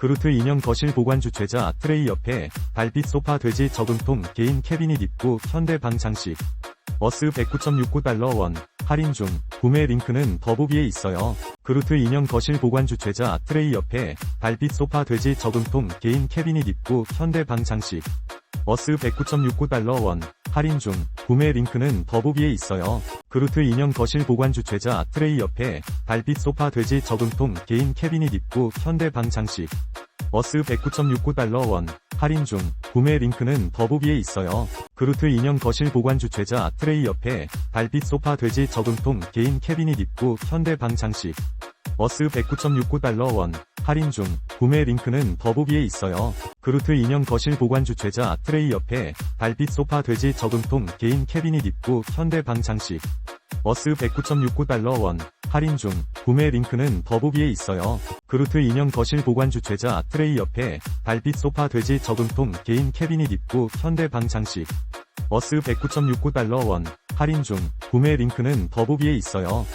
그루트 인형 거실 보관 주최자 트레이 옆에 달빛 소파 돼지 저금통 개인 캐비닛 입구 현대 방 장식. 어스 109.69달러 원. 할인 중. 구매 링크는 더보기에 있어요. 그루트 인형 거실 보관 주최자 트레이 옆에 달빛 소파 돼지 저금통 개인 캐비닛 입구 현대 방 장식. 어스 109.69달러 원. 할인 중. 구매 링크는 더보기에 있어요. 그루트 인형 거실 보관 주최자 트레이 옆에 달빛 소파 돼지 저금통 개인 캐비닛 입구 현대 방 장식 어스 109.69달러 원. 할인 중. 구매 링크는 더보기에 있어요. 그루트 인형 거실 보관 주최자 트레이 옆에 달빛 소파 돼지 저금통 개인 캐비닛 입구 현대 방 장식. 어스 109.69달러 원. 할인 중. 구매 링크는 더보기에 있어요. 그루트 인형 거실 보관 주최자 트레이 옆에 달빛 소파 돼지 저금통 개인 캐비닛 입구 현대 방 장식. 어스 109.69달러 원. 할인 중 구매 링크는 더보기에 있어요. 그루트 인형 거실 보관 주최자 트레이 옆에 달빛 소파 돼지 저금통 개인 캐비닛 입구 현대 방 장식 어스 109.69달러 원 할인 중 구매 링크는 더보기에 있어요.